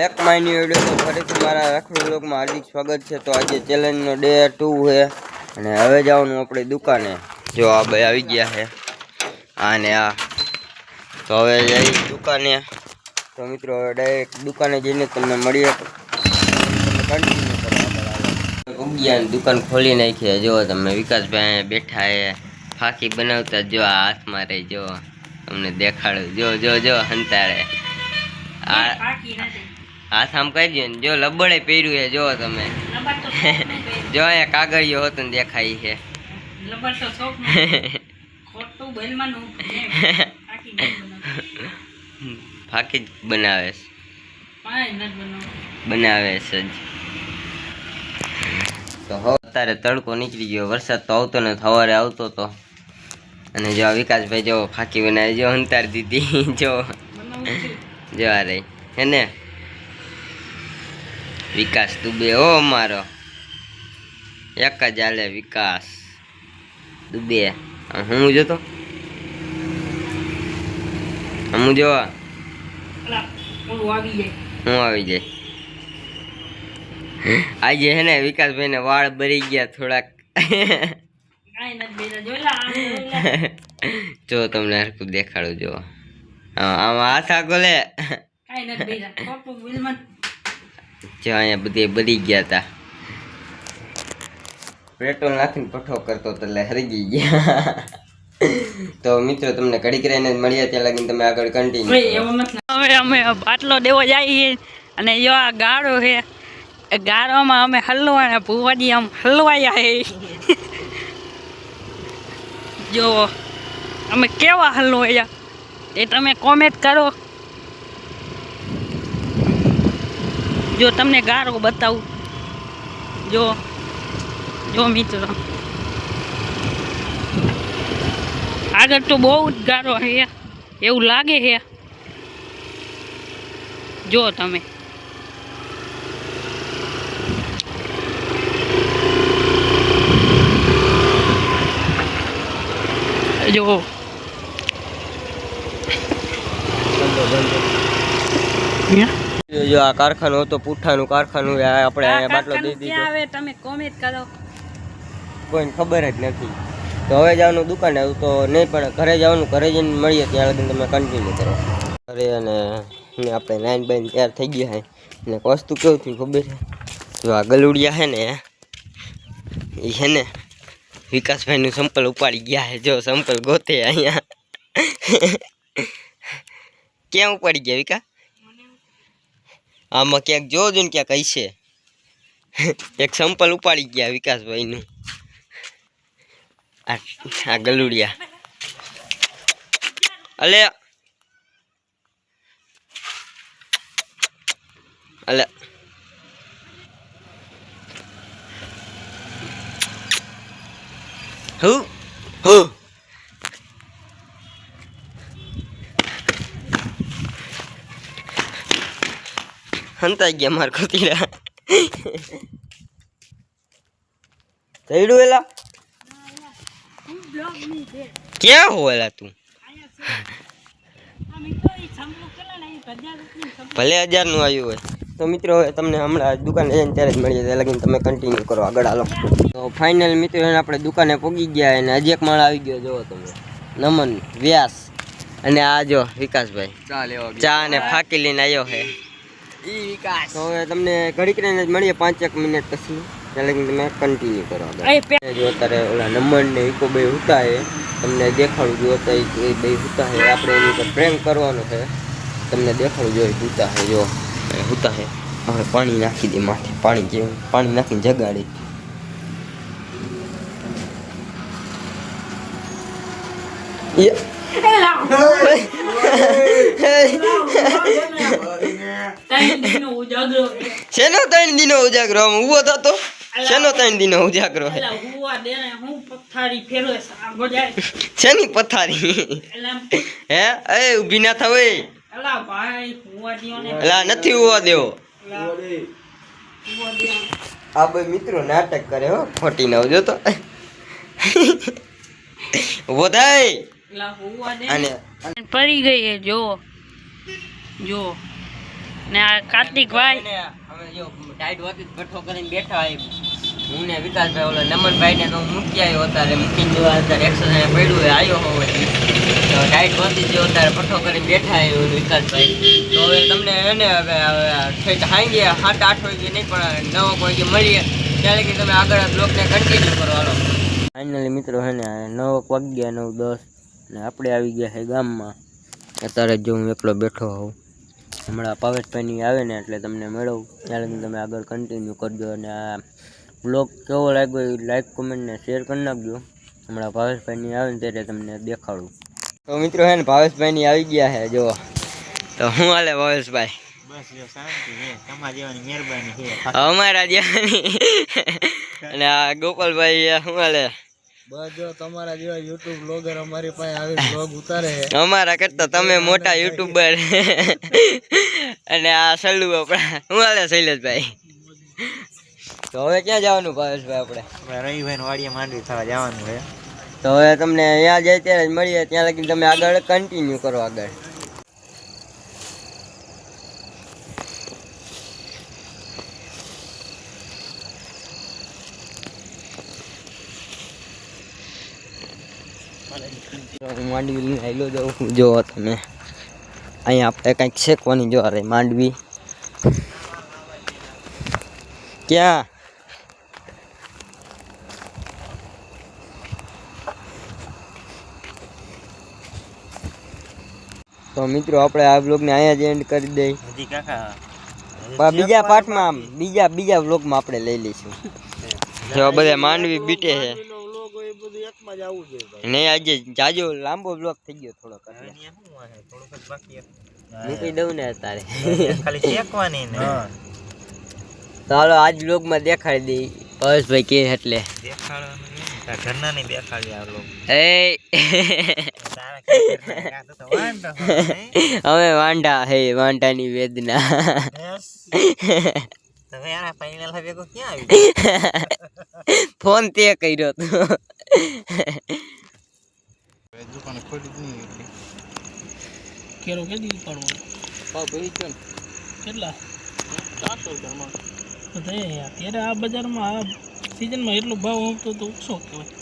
Back માયની video તો ફરીથી મારા રખડુ બ્લોગમાં હાર્દિક સ્વાગત છે. તો આજે ચેલેન્જનો ડે ટુ છે. અને હવે જવાનું આપણે દુકાને. જો આ ભાઈ આવી ગયા છે. આ ને આ. તો હવે જઈ દુકાને. તો મિત્રો, હવે ડાયરેક્ટ દુકાને જઈને તમને મળીએ. ઉગ્યા દુકાન ખોલી નાખી જો તમે વિકાસભાઈ બેઠા એ ફાંકી બનાવતા જો આ હાથમાં રહી. જો તમને દેખાડું. જો જો જો, હંતારે. આ હાથ આમ કરી દો ને જો લબડે પહેર્યું છે જો તમે. જો અહીંયા કાગળિયો હતો ને દેખાય છે. ફાકી જ બનાવે છે. બનાવે. છે જ. તો હવે અત્યારે તડકો નીકળી ગયો વરસાદ તો આવતો ને સવારે આવતો તો. અને જો વિકાસભાઈ જો ફાકી બનાવે જો અંતાર દીધી જો. જો આ રહી. હે ને? વિકાસ દુબે હો મારો. એક જ હાલે વિકાસ. દુબે હું જોતો? હું જોવા? હું આવી જાય. આજે હે ને વિકાસભાઈ ને વાળ ભરી ગયા થોડાક. જો તમને હરકું દેખાડું જો. આમાં હાથ આગો લે. જો અહીંયા બધે બળી ગયા હતા પેટ્રોલ નાખીને પઠો કરતો તો એટલે હરગી ગયા. તો મિત્રો તમને ઘડીક રહીને મળ્યા ત્યાં લાગીને તમે આગળ કન્ટિન્યુ હવે અમે બાટલો દેવો જઈએ અને જો આ ગાળો છે. એ ગાળોમાં અમે હલવાના ભૂવાજી આમ હલવાયા છે. જો અમે કેવા હલવાયા? એ તમે કોમેન્ટ કરો. જો તમને ગાળો બતાવું. જો જો મિત્રો. આગળ તો બહુ જ ગાળો છે એવું લાગે છે જો તમે. જો. જો આ કારખાનું હતું પુઠ્ઠાનું કારખાનું આપણે બાટલો દઈ દીધો. આવે તમે કોમેન્ટ કરો. કોઈને ખબર જ નથી. તો હવે જવાનું દુકાને તો નહીં પણ ઘરે જવાનું ઘરે જઈને મળીએ ત્યાં લગી તમે કન્ટિન્યુ કરો. ઘરે અને આપણે નાઈન બાઈન તૈયાર થઈ ગયા હે. ને વસ્તુ કેવું થયું ખબર છે? જો આ ગલુડિયા છે ને એ છે ને વિકાસભાઈનું સંપલ ઉપાડી ગયા છે જો સંપલ ગોતે અહીંયા. ક્યાં ઉપાડી ગયા વિકાસ? આમાં ક્યાંક જોજો ને ક્યાંક હશે. એક સંપલ ઉપાડી ગયા વિકાસભાઈનું. આ ગલુડિયા. અલે. અલે હું હું હંતાઈ ગયા માર કોતીડા ચડ્યું એલા? ક્યાં હોવેલા તું? ભલે હજારનું આવ્યું હોય. તો મિત્રો તમને હમણાં દુકાને જઈને ત્યારે જ મળીએ. જાય લગીને તમે કન્ટિન્યુ કરો. આગળ હાલો. તો ફાઇનલ મિત્રો એને આપણે દુકાને પહોંચી ગયા અને હજી એક માળ આવી ગયો. જોવો તમે. નમન વ્યાસ અને આ જો વિકાસભાઈ. ચા ને ફાકી લઈને આવ્યો છે તો હવે તમને ઘડીક ને જ મળીએ પાંચ એક મિનિટ પછી. ચેલેન્જ તમે કન્ટિન્યુ કરો જો અત્યારે ઓલા નંબર ને ઈકો બે હુતા હે તમને દેખાડું જો અત્યારે એ બે હુતા હે આપણે એની ઉપર પ્રેમ કરવાનો છે. તમને દેખાડું જો એ હુતા હે જો. હુતા હે હવે પાણી નાખી દે માથે પાણી જેવું. પાણી નાખીને જગાડી. ય- શેનો ત્રણ દિનો ઉજાગરો? આમ ઊભો થતો શેનો ત્રણ દિનો ઉજાગરો હે. શેની પથારી? હે? એ ઊભી ના થવે એલા ભાઈ હુવા દ્યો ને. એલા નથી હોવા દેવો આ બે મિત્રો નાટક કરે હો ખોટી ના ઉજો તો. ને. અને પડી ગઈ જો જો ને આ કાર્તિકભાઈ. બેઠા હોય હું ને વિકાસભાઈ ઓલો નમનભાઈ ને મૂકી આવ્યો અત્યારે, મૂકીને જોવા અત્યારે એક્સરસાઇઝ પડ્યું હોય, આવ્યો હોવ તો જો અત્યારે પઠો કરીને બેઠા આવ્યો વિકાસભાઈ. તો હવે તમને હવે ઠેઠ સાત આઠ વાગે નહીં, પણ નવ વાગે મળીએ. ત્યારે તમે આગળ બ્લોગને કન્ટિન્યુ ફાઇનલી મિત્રો છે ને વાગ્યા નવ દસ ને આપણે આવી ગયા છે ગામમાં. અત્યારે જો હું એકલો બેઠો હોઉં. હમણાં પાવેશભાઈની આવે ને એટલે તમને મેળવું. ત્યારે તમે આગળ કન્ટિન્યુ કરજો અને આ બ્લોગ કેવો લાગ્યો એ લાઈક કોમેન્ટ ને શેર કરી નાખજો. હમણાં ભાવેશભાઈની આવે ને ત્યારે તમને દેખાડું. તો મિત્રો છે ને ભાવેશભાઈની આવી ગયા છે જો તો હું હાલે ભાવેશભાઈ અમારા જેવાની. અને આ ગોપાલભાઈ શું હાલે? બસ જો તમારા જેવા યુટ્યુબ બ્લોગર અમારી પાસે આવી બ્લોગ ઉતારે છે. અમારા કરતા તમે મોટા યુટ્યુબર. અને આ સલ્લુ આપણા. હું હાલે શૈલેષભાઈ? તો હવે ક્યાં જવાનું ભાવેશભાઈ આપણે? રવિભાઈ વાડીએ માંડવી થવા જવાનું છે. તો હવે તમને ત્યાં જાય ત્યારે જ મળીએ. ત્યાં લગી તમે આગળ કન્ટિન્યુ કરો આગળ. માંડવી લઈને આવેલો જાઉં જો તમે. અહીંયા આપણે કંઈક શેકવાની જો અરે માંડવી. ક્યાં? તો મિત્રો આપણે આ બ્લોગને અહીંયા જ એન્ડ કરી દઈ હજી કાકા બીજા પાર્ટમાં બીજા બીજા બ્લોગમાં આપણે લઈ લઈશું. જો બધા માંડવી બીટે છે. બધું એકમાં જ આવવું જોઈએ નહીં આજે જાજો લાંબો બ્લોક થઈ ગયો થોડોક થોડુંક બાકી મૂકી દઉં ને તારે ખાલી શેકવાની ને. તો હાલો આજ બ્લોગમાં દેખાડી દઈ. પરેશભાઈ કે એટલે. ઘરના નહીં દેખાડી આ બ્લોગ એ. અમે વાંઢા હે વાંઢાની વેદના. તમે ક્યાં આવી ફોન તે કર્યો તો. દુકાન ખોલી જ નહીં એટલી કેરો કે દી પડવો કેટલા? ચારસો રૂપિયામાં. તો યાર ત્યારે આ બજારમાં આ સિઝનમાં એટલો ભાવ આવતો તો ઓછો કહેવાય.